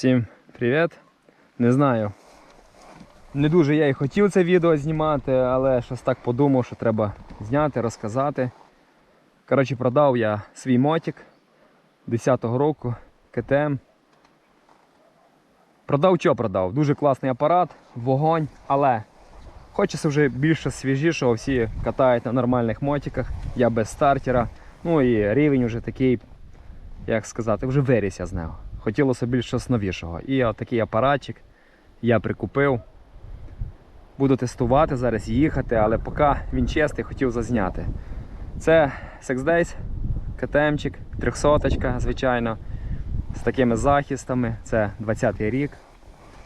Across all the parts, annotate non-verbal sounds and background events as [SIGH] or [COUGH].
Всім привіт. Не знаю. Не дуже я і хотів це відео знімати, але щось так подумав, що треба зняти, розказати. Коротше, продав я свій мотик 10-го року КТМ. Продав що продав? Дуже класний апарат, вогонь, але хочеться вже більше свіжішого, всі катають на нормальних мотиках, я без стартера. Ну і рівень вже такий, як сказати, вже виріс я з нього. Хотілося більш щось новішого. І такий апаратчик я прикупив. Буду тестувати зараз, їхати, але поки він чистий, хотів зазняти. Це Sex Days, КТМчик, 300 звичайно, з такими захистами. Це 20-й рік.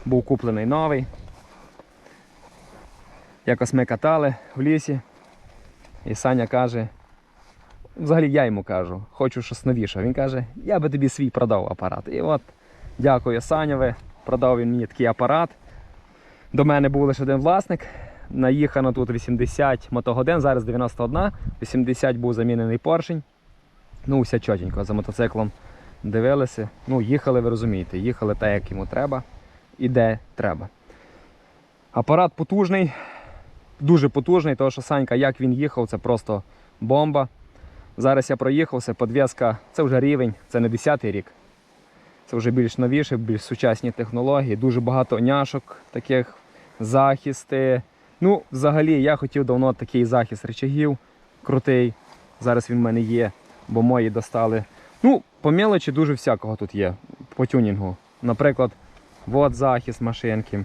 Був куплений новий. Якось ми катали в лісі. І Саня каже, взагалі я йому кажу, хочу щось новіше. Він каже, я би тобі свій продав апарат. І от, дякую Санєві, продав він мені такий апарат. До мене був лише один власник. Наїхано тут 80 мотогодин, зараз 91, 80 був замінений поршень. Ну, все чотенько, за мотоциклом дивилися. Ну, їхали, ви розумієте, їхали так, як йому треба і де треба. Апарат потужний, дуже потужний, тому що Санька, як він їхав, це просто бомба. Зараз я проїхався, подвеска, це вже рівень, це не 10-й рік. Це вже більш новіше, більш сучасні технології, дуже багато няшок, таких захисти. Ну, взагалі, я хотів давно такий захист речагів крутий. Зараз він в мене є, бо мої достали. Ну, по мелочі дуже всякого тут є по тюнінгу. Наприклад, от захист машинки.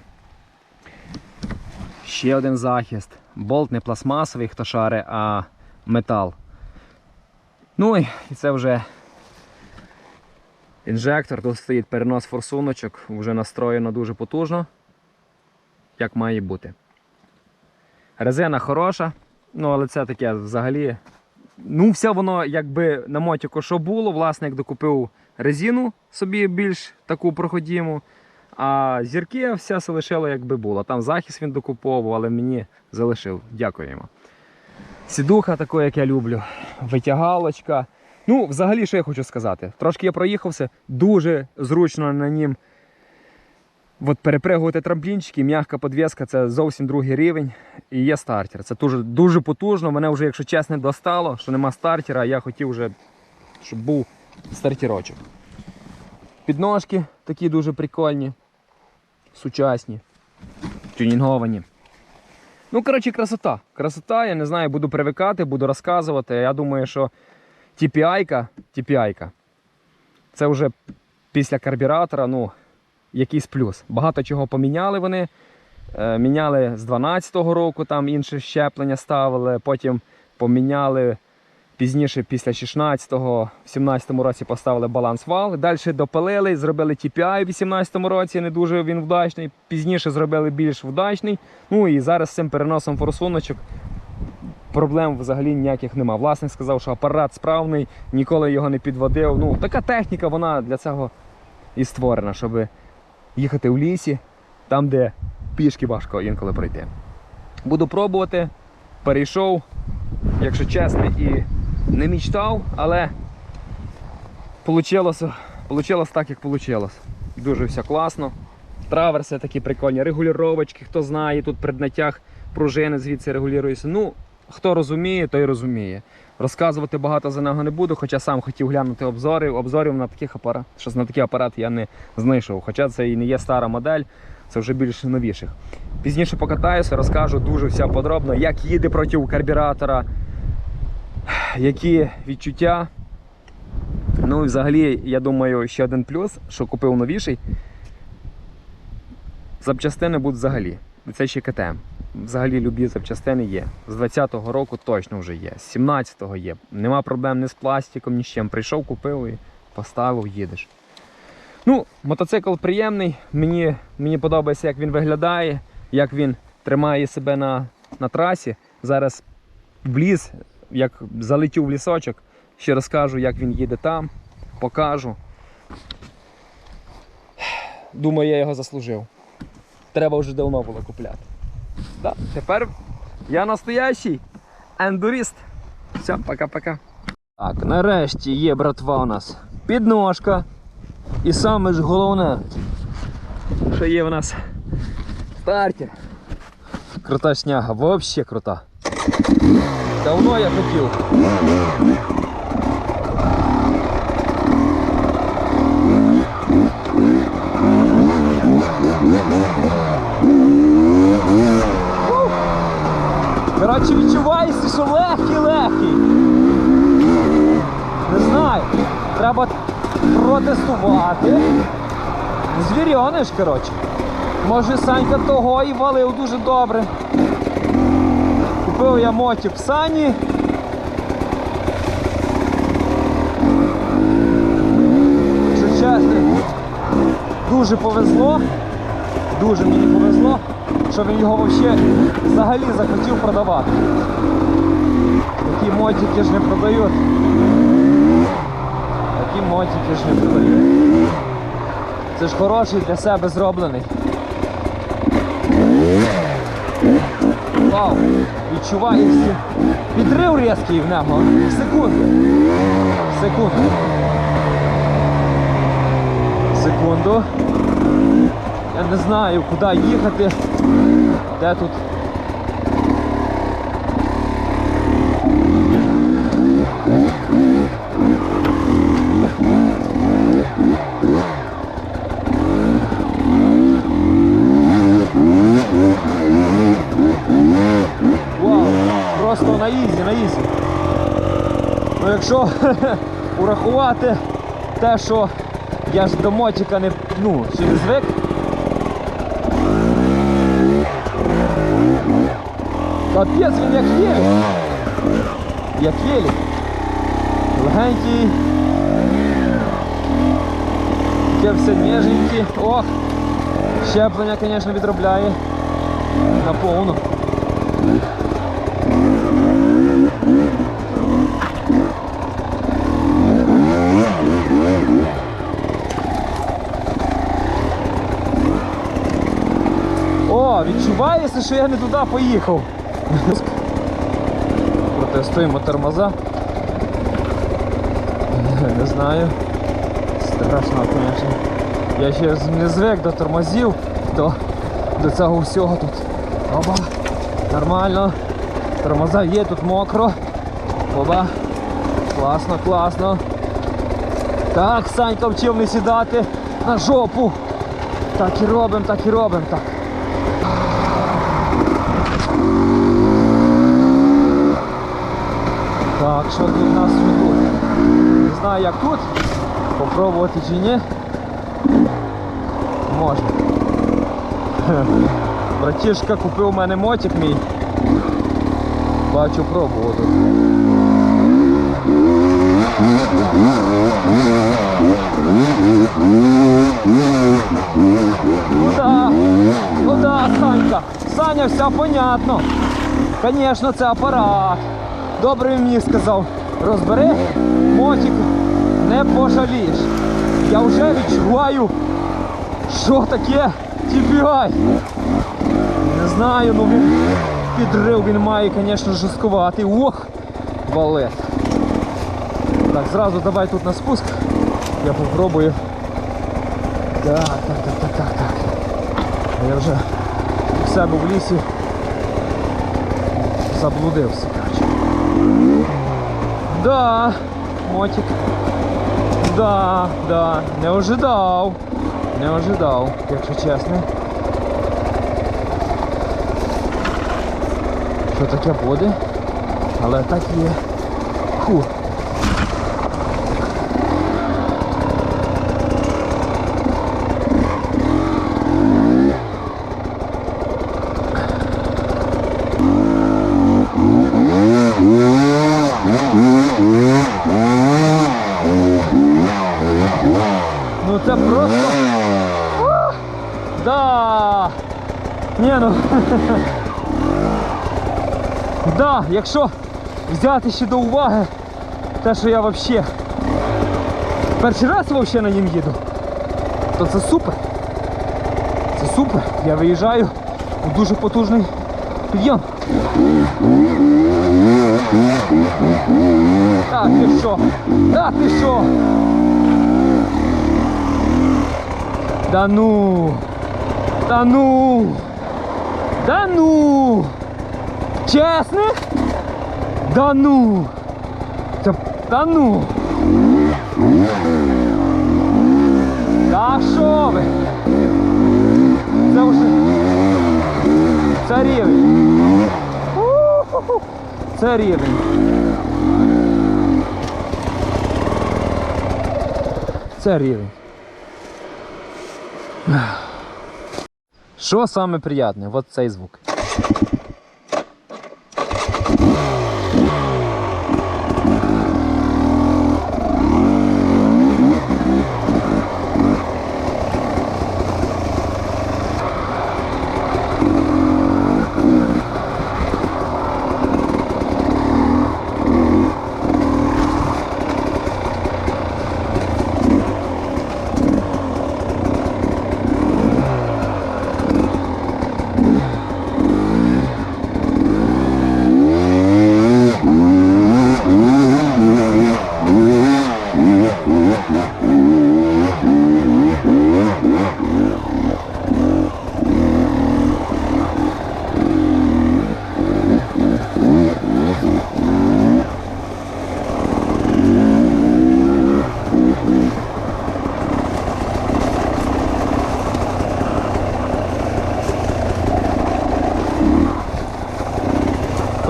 Ще один захист. Болт не пластмасовий, хто шаре, а метал. Ну і це вже інжектор. Тут стоїть перенос форсуночок, вже настроєно дуже потужно, як має бути. Резина хороша, ну але це таке взагалі. Ну, все воно якби на мотику, що було, власник докупив резину собі більш таку проходіму. А зірки все все лишило, якби було. Там захист він докуповував, але мені залишив. Дякуємо. Сідуха таку, як я люблю. Витягалочка. Ну, взагалі, що я хочу сказати. Трошки я проїхався, дуже зручно на нім от перепригувати трамплінчики, м'яка подвеска це зовсім другий рівень. І є стартер. Це дуже, дуже потужно. Мене вже, якщо чесно, достало, що нема стартера, я хотів вже, щоб був стартерочок. Підножки такі дуже прикольні, сучасні, тюнінговані. Ну, коротше, красота. Красота, я не знаю, буду привикати, буду розказувати. Я думаю, що TPI-ка, TPI-ка, це вже після карбюратора, ну, якийсь плюс. Багато чого поміняли вони. Е, міняли з 12-го року, там інше щеплення ставили, потім поміняли пізніше, після 16-го, в 17-му році поставили баланс вал. Далі допалили, зробили TPI в 18-му році, не дуже він вдачний. Пізніше зробили більш вдачний. Ну і зараз з цим переносом форсуночок проблем взагалі ніяких нема. Власник сказав, що апарат справний, ніколи його не підводив. Ну, така техніка, вона для цього і створена, щоб їхати в лісі, там, де пішки важко інколи пройти. Буду пробувати, перейшов, якщо чесно, і не мічтав, але получилось так, як вийшло. Дуже все класно. Траверси такі прикольні, регулювачки, хто знає, тут при днаттях пружини звідси регулюються. Ну, хто розуміє, той розуміє. Розказувати багато за нього не буду, хоча сам хотів глянути обзори. Обзорів на таких апарат, щось на такий апарат я не знайшов. Хоча це і не є стара модель, це вже більш новіших. Пізніше покатаюся, розкажу дуже все подробно, як їде проти карбюратора, які відчуття. Ну і взагалі, я думаю, ще один плюс, що купив новіший. Запчастини будуть взагалі. Це ще КТМ. Взагалі любі запчастини є. З 20-го року точно вже є. З 17-го є. Нема проблем ні з пластиком, ні з чим. Прийшов, купив і поставив, їдеш. Ну, мотоцикл приємний. Мені, мені подобається, як він виглядає, як він тримає себе на, на трасі. Зараз в ліс, як залетів в лісочок, ще розкажу, як він їде там, покажу. Думаю, я його заслужив. Треба вже давно було купляти. Да, тепер я настоящий ендуріст. Все, пока-пока. Так, нарешті є, братва, у нас підножка. І саме ж головне що є в нас стартер. Крута шняга, взагалі крута. Давно я хотів. Коротше, відчувається, що легкий, легкий. Не знаю. Треба протестувати. Звірьониш, коротше. Може Санька того і валив дуже добре. Купив я мотик в сані. Чесно, дуже повезло. Дуже мені повезло, що він його взагалі взагалі захотів продавати. Такі мотики ж не продають. Такі мотики ж не продають. Це ж хороший для себе зроблений. Вау! Відчувається підрив різкий в нього. Секунду. Секунду. Секунду. Я не знаю, куди їхати. Де тут. Вау, просто на ізі, на ізі. Ну якщо [LAUGHS] урахувати те, що я ж до мотика не, ну, ще звик. Капець він як єлі. Як єлі. Легенький. Таке все ніженькі. Ох! Щеплення, звісно, відробляє. На Відчувається, що я не туди поїхав. Протестуємо тормоза. Не знаю. Страшно, звісно. Я ще не звик до тормозів, до, до цього всього тут. Оба. Нормально. Тормоза є, тут мокро. Оба. Класно, класно. Так, Санька вчив не сідати на жопу. Так і робимо, так і робимо. Так, що тут у нас тут? Не знаю як тут. Попробувати чи ні. Можна. [LAUGHS] Братішка купив у мене мотик мій. Бачу пробував. Ну да, Санька. Саня, все понятно. Звісно, це апарат. Добре мені сказав. Розбери мотик, не пожалієш. Я вже відчуваю, що таке TBI. Не знаю, ну він підрив він має, звісно, жорсткувати. Ох, валет. Так, зразу давай тут на спуск. Я попробую. Так, так, так, так, так, так. Я вже в себе в лісі заблудився. Да, мотик. Да, да, не ожидав. Не ожидав, якщо чесно. Що таке буде? Але так є. Фу. Ну це просто. Ух! Да. Ні, ну. да, якщо взяти ще до уваги те, що я взагалі перший раз взагалі на нім їду, то це супер. Це супер. Я виїжджаю у дуже потужний підйом. Та ти що? Та ти що? Да ну. Та ну! Да ну! Чесних? Да ну! Та, та ну! Та що ви? Це вже... Це. Це рівень. Це рівень. Що саме приємне? От цей звук.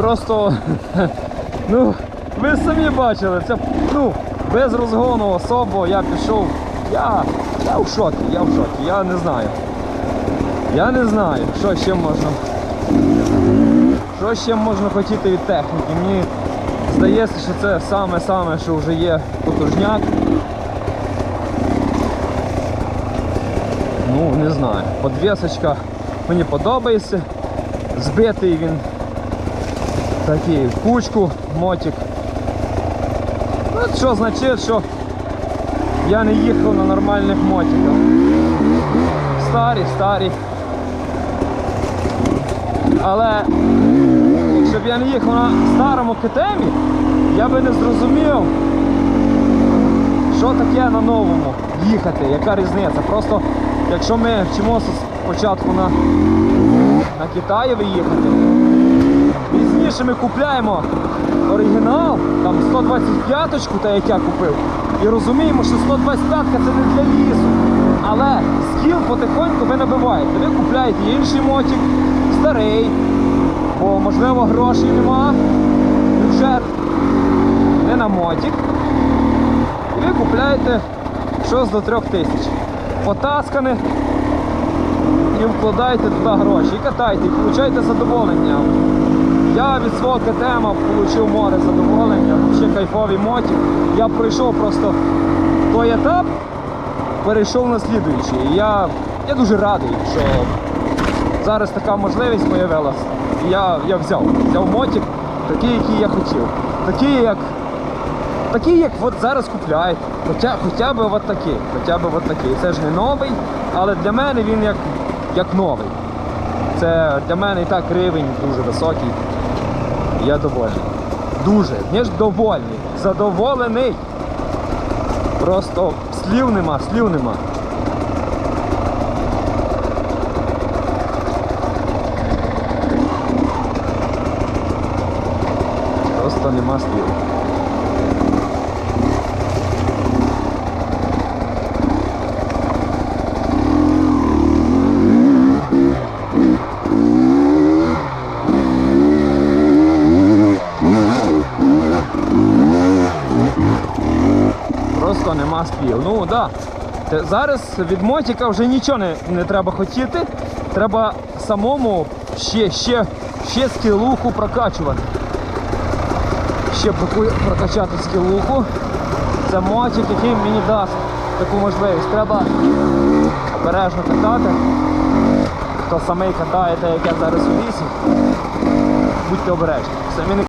Просто, [LAUGHS] ну, ви самі бачили, це ну, без розгону особо я пішов. Я, я в шокі, я в шокі, я не знаю. Я не знаю, що ще можна. Що ще можна хотіти від техніки. Мені здається, що це саме-саме, що вже є потужняк. Ну, не знаю. Подвісочка мені подобається. Збитий він такий в кучку, мотик. Ну, що значить, що я не їхав на нормальних мотиках. Старі, старі. Але якщо б я не їхав на старому КТМі, я би не зрозумів, що таке на новому їхати, яка різниця. Просто якщо ми вчимося спочатку на, на Китаєві їхати, Пізніше ми купляємо оригінал, там 125-ку, та як я купив, і розуміємо, що 125-ка це не для лісу. Але скіл потихоньку ви набиваєте. Ви купляєте інший мотик, старий, бо можливо грошей нема, бюджет не на мотик. І ви купляєте щось до 3000 тисяч. Потаскане і вкладаєте туди гроші, і катайте, і получаєте задоволення. Я від свого КТМ отримав море задоволення, ще кайфовий мотик. Я пройшов просто той етап, перейшов на слідуючий. Я, я дуже радий, що зараз така можливість з'явилася. Я, я взяв. Взяв мотик, такий, який я хотів. Такий, як Такий, як от зараз купляють. Хоча, хоча б от такий. Хоча б от такий. Це ж не новий, але для мене він як, як новий. Це для мене і так рівень дуже високий. Я довольний. Дуже, не ж довольний. Задоволений. Просто слів нема, слів нема. Просто нема слів. Просто нема слів. Ну. Да. Зараз від мотика вже нічого не, не треба хотіти. Треба самому ще, ще, ще скілуху прокачувати. Ще прокачати скілуху. Це мотик, який мені дасть таку можливість. Треба обережно катати. Хто самий катає, те, як я зараз у лісі, будьте обережні. Самі не